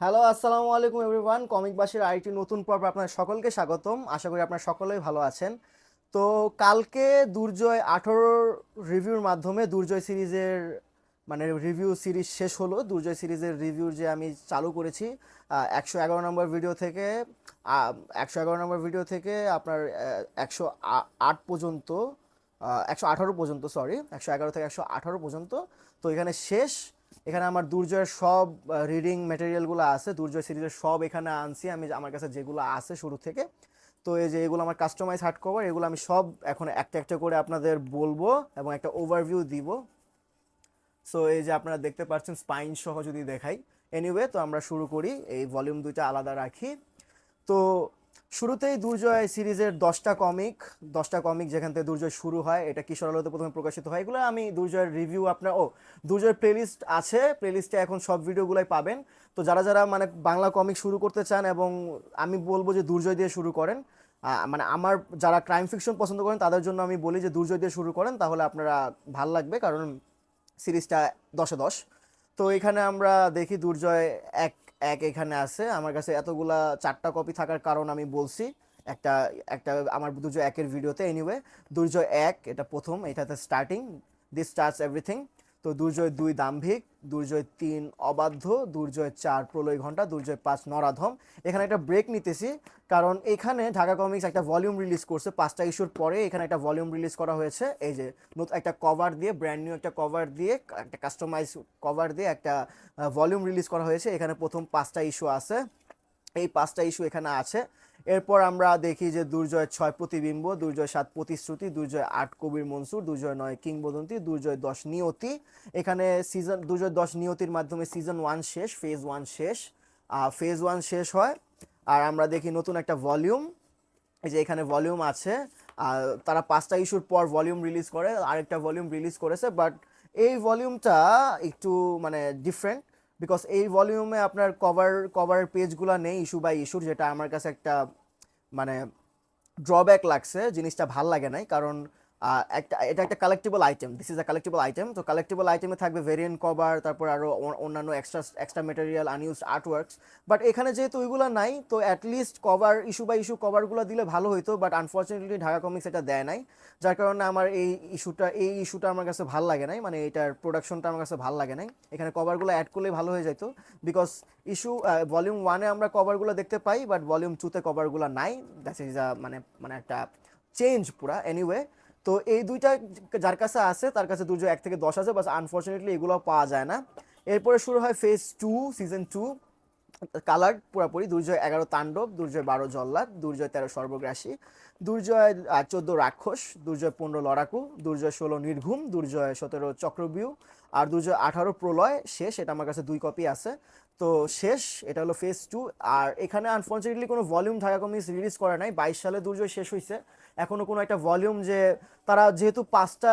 Hello আসসালামু আলাইকুম everyone comic বাসের আরেকটি নতুন পর্ব আপনার সকলকে স্বাগতম। আশা করি আপনারা সকলেই ভালো আছেন। তো কালকে দুর্জয় আঠারোর রিভিউর মাধ্যমে দুর্জয় সিরিজের মানে রিভিউ সিরিজ শেষ হলো। দুর্জয় সিরিজের রিভিউ যে আমি চালু করেছি একশো এগারো নম্বর ভিডিও থেকে একশো এগারো নম্বর ভিডিও থেকে আপনার একশো আট পর্যন্ত একশো আঠারো পর্যন্ত সরি একশো এগারো থেকে একশো আঠারো পর্যন্ত। তো এখানে শেষ এখানে আমার দুর্জয়ের সব রিডিং ম্যাটেরিয়ালগুলো আছে, দুর্জয় সিরিজের সব এখানে আনছি, আমি আমার কাছে যেগুলো আছে শুরু থেকে। তো এই যে এগুলো আমার কাস্টমাইজ হার্ড কভার এগুলো আমি সব এখন একটা একটা করে আপনাদের বলব এবং একটা ওভারভিউ দিব। সো এই যে আপনারা দেখতে পাচ্ছেন স্পাইন সহ যদি দেখাই। এনিওয়ে তো আমরা শুরু করি, এই ভলিউম দুইটা আলাদা রাখি। তো শুরুতেই দুর্জয় সিরিজের দশটা কমিক দশটা কমিক যেখান থেকে দুর্জয় শুরু হয়, এটা কিশোর আলোতে প্রথমে প্রকাশিত হয়, এগুলো আমি দুর্জয়ের রিভিউ আপনার, ও, দুর্জয়ের প্লেলিস্ট আছে প্লেলিস্টে এখন সব ভিডিওগুলোই পাবেন। তো যারা যারা মানে বাংলা কমিক শুরু করতে চান এবং আমি বলব যে দুর্জয় দিয়ে শুরু করেন মানে আমার যারা ক্রাইম ফিকশন পছন্দ করেন, তাদের জন্য আমি বলি যে দুর্জয় দিয়ে শুরু করেন, তাহলে আপনারা ভালো লাগবে, কারণ সিরিজটা দশে দশ। তো এখানে আমরা দেখি দুর্জয় এক এক এখানে আছে। আমার কাছে এতগুলা চারটা কপি থাকার কারণ আমি বলছি। একটা একটা আমার দুর্জয় একের ভিডিওতে এনিওয়ে দুর্জয় এক, এটা প্রথম, এটাতে স্টার্টিং দিস স্টার্টস এভরিথিং তো দুর্জয় দুই দাম্ভিক, দুর্জয় তিন অবাধ্য, দুর্জয় চার প্রলয় ঘণ্টা দুর্জয় পাঁচ নরাধম। এখানে একটা ব্রেক নিতেছি, কারণ এখানে ঢাকা কমিক্স একটা ভলিউম রিলিজ করছে, পাঁচটা ইস্যুর পরে এখানে একটা ভলিউম রিলিজ করা হয়েছে। এই যে নতুন একটা কভার দিয়ে ব্র্যান্ড নিউ একটা কভার দিয়ে, একটা কাস্টমাইজ কভার দিয়ে একটা ভলিউম রিলিজ করা হয়েছে। এখানে প্রথম পাঁচটা ইস্যু আছে। এই পাঁচটা ইস্যু এখানে আছে। এরপর আমরা দেখি যে দুর্জয় ছয় প্রতিবিম্ব, দুর্জয় সাত প্রতিশ্রুতি, দুর্জয় আট কবির মনসুর, দুর্জয় নয় কিংবদন্তি, দুর্জয় দশ নিয়তি। এখানে সিজন দুর্জয় দশ নিয়তির মাধ্যমে সিজন ওয়ান শেষ ফেজ ওয়ান শেষ। আর ফেজ ওয়ান শেষ হয়। আর আমরা দেখি নতুন একটা ভলিউম এই যে এখানে ভলিউম আছে। আর তারা পাঁচটা ইস্যুর পর ভলিউম রিলিজ করে, আরেকটা ভলিউম রিলিজ করেছে বাট এই ভলিউমটা একটু মানে ডিফারেন্ট বিকজ এই ভলিউমে আপনার কভার কভারের পেজগুলো নেই ইস্যু বাই ইস্যুর যেটা আমার কাছে একটা মানে ড্রব্যাক লাগছে, জিনিসটা ভালো লাগে নাই। কারণ একটা, এটা একটা collectible item this is a collectible item তো কালেক্টেবল আইটেমে থাকবে ভেরিয়েন্ট কভার তারপর আরও অন্যান্য extra extra material unused artworks but এখানে যেহেতু ওইগুলো নাই, তো at least cover issue by issue কভারগুলো দিলে ভালো হইতো বাট আনফর্চুনেটলি ঢাকা কমিক্স এটা দেয় নাই। যার কারণে আমার এই ইস্যুটা এই ইস্যুটা আমার কাছে ভালো লাগে নাই মানে এটার প্রোডাকশনটা আমার কাছে ভালো লাগে নাই। এখানে কভারগুলো অ্যাড করলেই ভালো হয়ে যেত বিকজ ইস্যু ভলিউম ওয়ানে আমরা কভারগুলো দেখতে পাই বাট ভলিউম টুতে কভারগুলো নাই। দ্যাটস ইজ আ মানে মানে একটা চেঞ্জ পুরা এনিওয়ে তো এই দুইটা যার কাছে আছে, তার কাছে দুর্যোগ এক থেকে দশ আছে বাস আনফর্চুনেটলি এগুলো পাওয়া যায় না। এরপরে শুরু হয় phase two season two colour পুরাপুরি, দুর্জয় এগারো তাণ্ডব, দুর্জয় বারো জল্লাদ, দুর্জয় তেরো সর্বগ্রাসী, দুর্জয় চোদ্দ রাক্ষস, দুর্জয় পনেরো লড়াকু, দুর্জয় ষোলো নির্ঘুম, দুর্জয় সতেরো চক্রবিউ আর দুর্জয় আঠারো প্রলয় শেষ, এটা আমার কাছে দুই কপি আছে। তো শেষ, এটা হলো ফেজ টু আর এখানে আনফর্চুনেটলি কোনো ভলিউম ঢাকা কমিক্স রিলিজ করে নাই। বাইশ সালে দুর্জয় শেষ হয়েছে এখনও কোনো একটা ভলিউম যে তারা যেহেতু পাঁচটা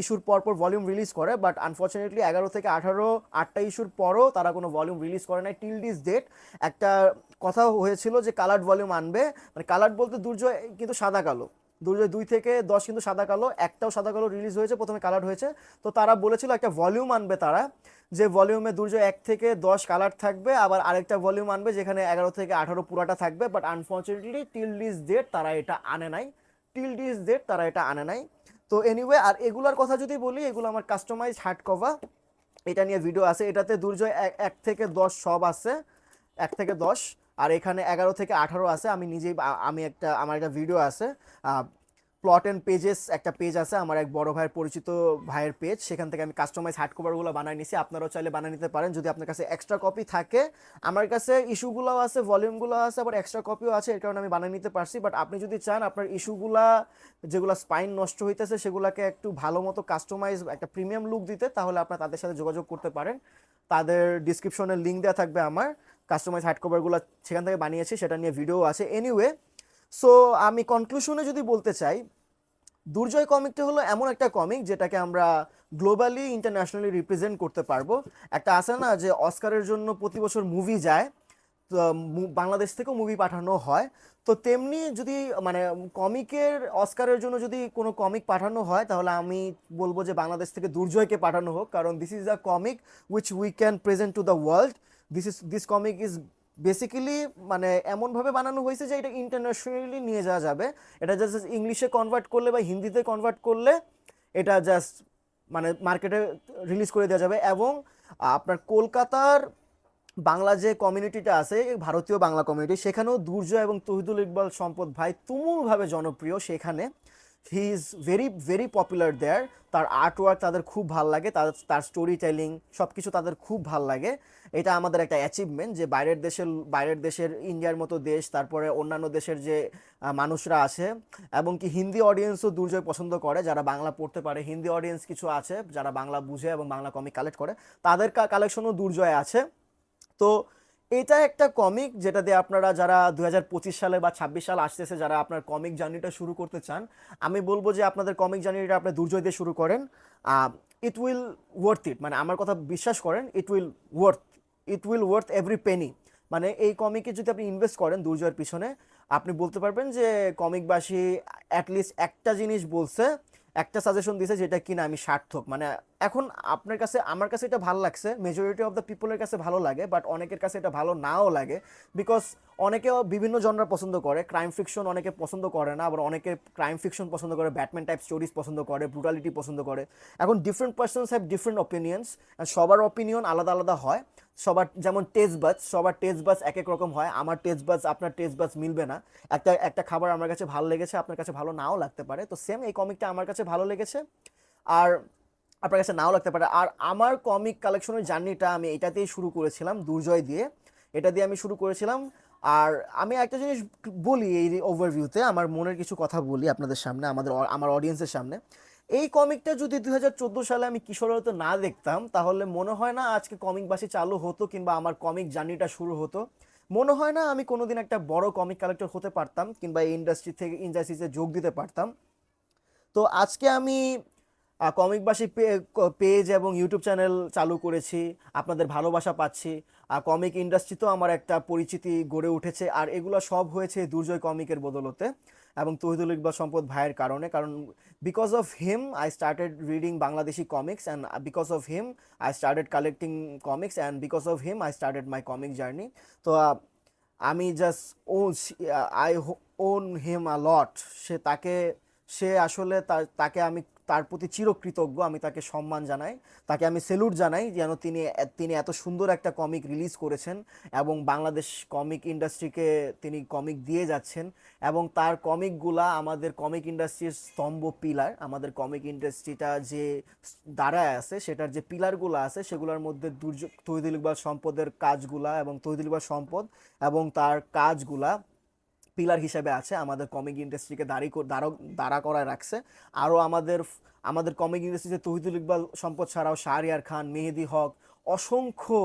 ইস্যুর পর পর ভলিউম রিলিজ করে বাট আনফর্চুনেটলি এগারো থেকে আঠারো, আটটা ইস্যুর পরও তারা কোনো ভলিউম রিলিজ করে নাই টিল দিস ডেট একটা কথা হয়েছিল যে কালার্ড ভলিউম আনবে। মানে কালার্ড বলতে দুর্জয় কিন্তু সাদা কালো। দুই থেকে দশ কিন্তু সাদা কালো, একটাও সাদা কালো রিলিজ হয়েছে, প্রথমে কালার হয়েছে। তো তারা বলেছিল একটা ভলিউম আনবে তারা, যে ভলিউমে দুর্জয় এক থেকে দশ কালার থাকবে, আবার আরেকটা ভলিউম আনবে যেখানে এগারো থেকে আঠারো পুরাটা থাকবে but unfortunately till this date তারা এটা আনে নাই। টিল দিস ডেট তারা এটা আনে নাই। তো এনিওয়ে আর এগুলার কথা যদি বলি, এগুলো আমার কাস্টমাইজ হার্ড কভার এটা নিয়ে ভিডিও আছে। এটাতে দুর্জয় এক থেকে দশ সব আছে, এক থেকে দশ। আর এখানে এগারো থেকে আঠারো আছে, আমি নিজেই আমি একটা, আমার একটা ভিডিও আছে প্লট অ্যান্ড পেজেস একটা পেজ আছে, আমার এক বড় ভাইয়ের পরিচিত ভাইয়ের পেজ সেখান থেকে আমি কাস্টমাইজ হার্ড কভারগুলো বানিয়ে নিছি, আপনারাও চাইলে বানিয়ে নিতে পারেন, যদি আপনার কাছে এক্সট্রা কপি থাকে। আমার কাছে ইস্যুগুলোও আছে ভলিউমগুলো আছে, আবার এক্সট্রা কপিও আছে, এর কারণে আমি বানিয়ে নিতে পারছি বাট আপনি যদি চান, আপনার ইস্যুগুলা যেগুলো স্পাইন নষ্ট হইতেছে, সেগুলোকে একটু ভালো মতো কাস্টমাইজ একটা প্রিমিয়াম লুক দিতে, তাহলে আপনার তাদের সাথে যোগাযোগ করতে পারেন। তাদের ডিসক্রিপশনের লিঙ্ক দেওয়া থাকবে আমার। কাস্টমাইজ হার্ড কভারগুলো সেখান থেকে বানিয়েছি, সেটা নিয়ে ভিডিও আছে। এনিওয়ে সো আমি কনক্লুশনে যদি বলতে চাই, দুর্জয় কমিকটা হলো এমন একটা কমিক যেটাকে আমরা গ্লোবালি ইন্টারন্যাশনালি রিপ্রেজেন্ট করতে পারব। একটা আছে না যে অস্কারের জন্য প্রতি বছর মুভি যায় বাংলাদেশ থেকেও মুভি পাঠানো হয়। তো তেমনি যদি মানে কমিকের অস্কারের জন্য যদি কোনো কমিক পাঠানো হয়, তাহলে আমি বলব যে বাংলাদেশ থেকে দুর্জয়কে পাঠানো হোক, কারণ this is a comic which we can present to the world this is this comic is basically মানে এমনভাবে বানানো হয়েছে যে এটা ইন্টারন্যাশনালি নিয়ে যাওয়া যাবে। এটা জাস্ট ইংলিশে কনভার্ট করলে বা হিন্দিতে কনভার্ট করলে এটা জাস্ট মানে মার্কেটে রিলিজ করে দেওয়া যাবে এবং আপনার কলকাতার বাংলা যে কমিউনিটিটা আছে, ভারতীয় বাংলা কমিউনিটি সেখানেও দুর্জয় এবং তহিদুল ইকবাল সম্পদ ভাই তুমুলভাবে জনপ্রিয় সেখানে। He is very very popular there তার আর্ট ওয়ার্ক তাদের খুব ভালো লাগে। তাদের তার স্টোরি টেলিং সব কিছু তাদের খুব ভালো লাগে। এটা আমাদের একটা অ্যাচিভমেন্ট যে বাইরের দেশের বাইরের দেশের ইন্ডিয়ার মতো দেশ, তারপরে অন্যান্য দেশের যে মানুষরা আছে এবং কি হিন্দি অডিয়েন্সও দুর্জয় পছন্দ করে। যারা বাংলা পড়তে পারে, হিন্দি অডিয়েন্স কিছু আছে, যারা বাংলা বুঝে এবং বাংলা কমিক কালেক্ট করে, তাদের কালেকশনও দুর্জয় আছে। তো এটা একটা কমিক যেটা দিয়ে আপনারা যারা দু হাজার পঁচিশ সালে বা ছাব্বিশ সাল আসতেছে, যারা আপনার কমিক জার্নিটা শুরু করতে চান, আমি বলব যে আপনাদের কমিক জার্নিটা আপনি দুর্জয় দিয়ে শুরু করেন। ইট উইল ওয়ার্থ ইট মানে আমার কথা বিশ্বাস করেন it will worth it will worth every penny মানে এই কমিকে যদি আপনি ইনভেস্ট করেন দুর্জয়ের পিছনে, আপনি বলতে পারবেন যে কমিকবাসী অ্যাটলিস্ট একটা জিনিস বলছে একটা সাজেশন দিয়েছে যেটা কিনা আমি সার্থক। মানে এখন আপনার কাছে, আমার কাছে এটা ভালো লাগছে। মেজরিটি অফ দ্য পিপলের কাছে ভালো লাগে বাট অনেকের কাছে এটা ভালো নাও লাগে। বিকজ অনেকে বিভিন্ন জনরা পছন্দ করে। ক্রাইম ফিকশন অনেকে পছন্দ করে না, আবার অনেকে ক্রাইম ফিকশন পছন্দ করে ব্যাটম্যান টাইপ স্টোরিজ পছন্দ করে ব্রুটালিটি পছন্দ করে। এখন different persons have different opinions সবার অপিনিয়ন আলাদা আলাদা হয়। সবার যেমন টেস্ট বাস সবার টেস্ট বাস এক এক রকম হয়। আমার টেস্ট বাস আপনার টেস্ট বাস মিলবে না। একটা একটা খাবার আমার কাছে ভালো লেগেছে, আপনার কাছে ভালো নাও লাগতে পারে। তো সেম এই কমিকটা আমার কাছে ভালো লেগেছে। আর আপনার কাছে নাও লাগতে পারে। আর আমার কমিক কালেকশনের জার্নিটা আমি এটাতেই শুরু করেছিলাম, দুর্জয় দিয়ে। এটা দিয়ে আমি শুরু করেছিলাম। আর আমি একটা জিনিস বলি এই ওভারভিউতে আমার মনের কিছু কথা বলি আপনাদের সামনে, আমাদের, আমার অডিয়েন্সের সামনে। এই কমিকটা যদি দুই হাজার চোদ্দ সালে আমি কিশোরতে না দেখতাম, তাহলে মনে হয় না আজকে কমিক বাসি চালু হতো কিংবা আমার কমিক জার্নিটা শুরু হতো। মনে হয় না আমি কোনোদিন একটা বড় কমিক কালেক্টর হতে পারতাম কিংবা এই ইন্ডাস্ট্রি থেকে ইন্ডাস্ট্রিতে যোগ দিতে পারতাম। তো আজকে আমি কমিকবাসী পেজ এবং ইউটিউব চ্যানেল চালু করেছি, আপনাদের ভালোবাসা পাচ্ছি। আর কমিক ইন্ডাস্ট্রিতেও আমার একটা পরিচিতি গড়ে উঠেছে, আর এগুলো সব হয়েছে দুর্জয় কমিকের বদলতে। এবং তহিদুল ইকবাল সম্পদ ভাইয়ের কারণে, কারণ because of him I started reading Bangladeshi comics and because of him I started collecting comics and because of him I started my comic journey তো আমি just O I owe him a lot সে তাকে, সে আসলে তাকে আমি তার প্রতি চিরকৃতজ্ঞ, আমি তাকে সম্মান জানাই। তাকে আমি সেলুট জানাই যেন তিনি তিনি এত সুন্দর একটা কমিক রিলিজ করেছেন এবং বাংলাদেশ কমিক ইন্ডাস্ট্রিকে তিনি কমিক দিয়ে যাচ্ছেন এবং তার কমিকগুলা আমাদের কমিক ইন্ডাস্ট্রির স্তম্ভ পিলার আমাদের কমিক ইন্ডাস্ট্রিটা যে দাঁড়ায় আছে, সেটার যে পিলারগুলো আছে, সেগুলোর মধ্যে দুর্যোগ, তহিদুল সম্পদের কাজগুলা এবং তহিদুল সম্পদ এবং তার কাজগুলা পিলার হিসেবে আছে, আমাদের কমিক ইন্ডাস্ট্রিকে দাঁড়ি দাঁড়া করায় রাখছে। আরও আমাদের আমাদের কমিক ইন্ডাস্ট্রিতে তহিদুল ইকবাল সম্পদ ছাড়াও শাহরিয়ার খান, মেহেদি হক, অসংখ্য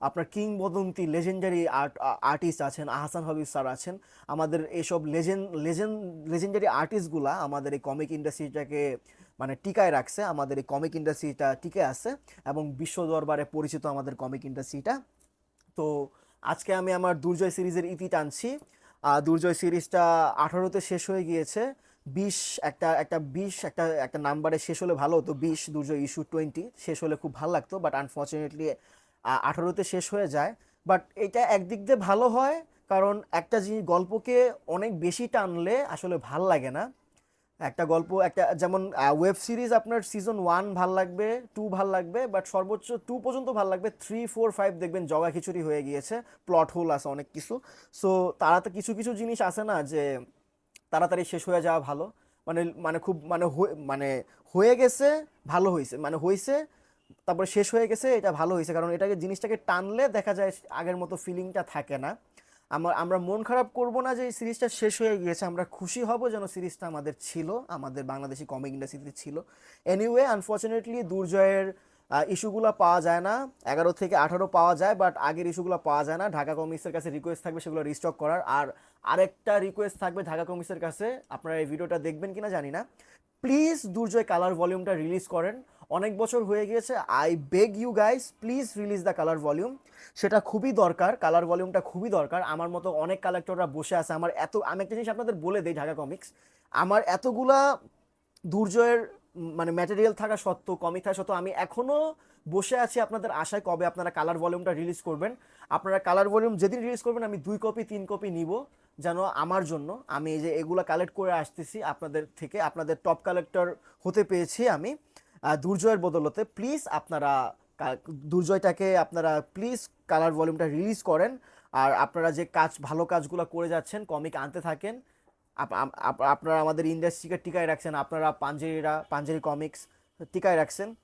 আপনার কিংবদন্তি লেজেন্ডারি আর্ট আর্টিস্ট আছেন, আহসান হাবিব স্যার আছেন। আমাদের এসব লেজেন্ড লেজেন্ড লেজেন্ডারি আর্টিস্টগুলা আমাদের এই কমিক ইন্ডাস্ট্রিটাকে মানে টিকায় রাখছে, আমাদের এই কমিক ইন্ডাস্ট্রিটা টিকে আছে এবং বিশ্ব দরবারে পরিচিত আমাদের কমিক ইন্ডাস্ট্রিটা তো আজকে আমি আমার দুর্জয় সিরিজের ইতি টানছি। দুর্জয় সিরিজটা আঠারোতে শেষ হয়ে গিয়েছে। বিশ একটা একটা বিশ একটা একটা নাম্বারে শেষ হলে ভালো হতো। বিশ দুর্জয় ইস্যু টোয়েন্টি শেষ হলে খুব ভালো লাগতো, বাট আনফর্চুনেটলি আঠারোতে শেষ হয়ে যায়। বাট এটা একদিক দিয়ে ভালো হয়, কারণ একটা জিনিস গল্পকে অনেক বেশি টানলে আসলে ভালো লাগে না। একটা গল্প, একটা, যেমন ওয়েব সিরিজ আপনার সিজন ওয়ান ভালো লাগবে টু ভালো লাগবে বাট সর্বোচ্চ টু পর্যন্ত ভালো লাগবে। থ্রি ফোর ফাইভ দেখবেন জগা খিচুড়ি হয়ে গিয়েছে প্লট হোল আছে অনেক কিছু। সো তারা তো কিছু কিছু জিনিস আছে না যে তাড়াতাড়ি শেষ হয়ে যাওয়া ভালো। মানে মানে খুব মানে মানে হয়ে গেছে, ভালো হয়েছে মানে হয়েছে তারপরে শেষ হয়ে গেছে, এটা ভালো হয়েছে কারণ এটাকে, জিনিসটাকে টানলে দেখা যায় আগের মতো ফিলিংটা থাকে না। আমার, আমরা মন খারাপ করব না যে এই সিরিজটা শেষ হয়ে গিয়েছে, আমরা খুশি হব যেন সিরিজটা আমাদের ছিল, আমাদের বাংলাদেশি কমিক ইন্ডাস্ট্রিতে ছিল। এনিওয়ে আনফর্চুনেটলি দুর্জয়ের ইস্যুগুলো পাওয়া যায় না। এগারো থেকে আঠারো পাওয়া যায় বাট আগের ইস্যুগুলো পাওয়া যায় না। ঢাকা কমিক্সের কাছে রিকোয়েস্ট থাকবে সেগুলো রিস্টক করার। আর আরেকটা রিকোয়েস্ট থাকবে ঢাকা কমিক্সের কাছে, আপনারা এই ভিডিওটা দেখবেন কিনা জানি না। প্লিজ দুর্জয় কালার ভলিউমটা রিলিজ করেন। অনেক বছর হয়ে গিয়েছে। I beg you guys please release the colour volume সেটা খুবই দরকার কালার ভলিউমটা খুবই দরকার। আমার মতো অনেক কালেক্টররা বসে আছে। আমার এত, আমি একটা জিনিস আপনাদের বলে দিই ঢাকা কমিক্স আমার এতগুলা দুর্জয়ের মানে ম্যাটেরিয়াল থাকা সত্ত্বেও কমিক থাকা সত্ত্বেও, আমি এখনও বসে আছি আপনাদের আশায় কবে আপনারা কালার ভলিউমটা রিলিজ করবেন। আপনারা কালার ভলিউম যেদিন রিলিজ করবেন, আমি দুই কপি তিন কপি নিব, যেন আমার জন্য। আমি এই যে এগুলো কালেক্ট করে আসতেছি আপনাদের থেকে, আপনাদের টপ কালেক্টর হতে পেয়েছি আমি। দুর্জয়ের বদলতে প্লিজ আপনারা দুর্জয়টাকে আপনারা প্লিজ কালার ভলিউমটা রিলিজ করেন। আর আপনারা যে কাজ, ভালো কাজগুলো করে যাচ্ছেন কমিক আনতে থাকেন, আপ- আপ- আপ- আপনারা আমাদের ইন্ডাস্ট্রিকে টিকায় রাখছেন, আপনারা পাঞ্জেরিরা, পাঞ্জেরি কমিক্স টিকায় রাখছেন।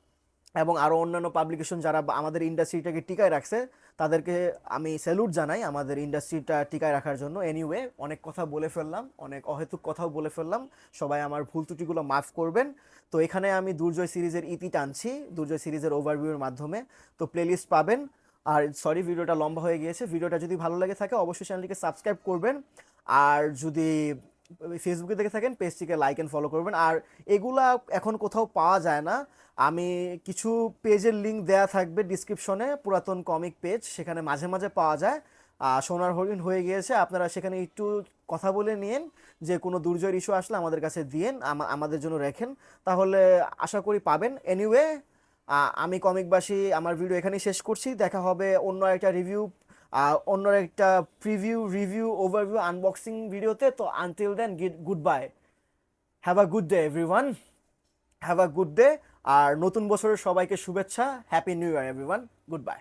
এবং আরও অন্যান্য পাবলিকেশন যারা আমাদের ইন্ডাস্ট্রিটাকে টিকায় রাখছে, তাদেরকে আমি স্যালুট জানাই আমাদের ইন্ডাস্ট্রিটা টিকায় রাখার জন্য। এনিওয়ে অনেক কথা বলে ফেললাম, অনেক অহেতুক কথাও বলে ফেললাম। সবাই আমার ভুল ত্রুটিগুলো মাফ করবেন। তো এখানে আমি দুর্জয় সিরিজের ইতি টানছি, দুর্জয় সিরিজের ওভারভিউর মাধ্যমে। তো প্লেলিস্ট পাবেন। আর সরি ভিডিওটা লম্বা হয়ে গিয়েছে। ভিডিওটা যদি ভালো লাগে থাকে, অবশ্যই চ্যানেলটিকে সাবস্ক্রাইব করবেন। আর যদি ফেসবুকে দেখে থাকেন পেজটিকে লাইক অ্যান্ড ফলো করবেন। আর এগুলা এখন কোথাও পাওয়া যায় না। আমি কিছু পেজের লিঙ্ক দেয়া থাকবে ডিসক্রিপশনে পুরাতন কমিক পেজ সেখানে মাঝে মাঝে পাওয়া যায়। সোনার হরিণ হয়ে গিয়েছে, আপনারা সেখানে একটু কথা বলে নিন, যে কোনো দুর্জয়ের ইস্যু আসলে আমাদের কাছে দিয়েন, আমা- আমাদের জন্য রেখেন। তাহলে আশা করি পাবেন। এনিওয়ে আমি কমিকবাসী আমার ভিডিও এখানেই শেষ করছি। দেখা হবে অন্য একটা রিভিউ অন্য একটা প্রিভিউ রিভিউ ওভারভিউ আনবক্সিং ভিডিওতে তো until then গিড goodbye have a good day everyone have a good day আর নতুন বছরের সবাইকে শুভেচ্ছা happy new year everyone goodbye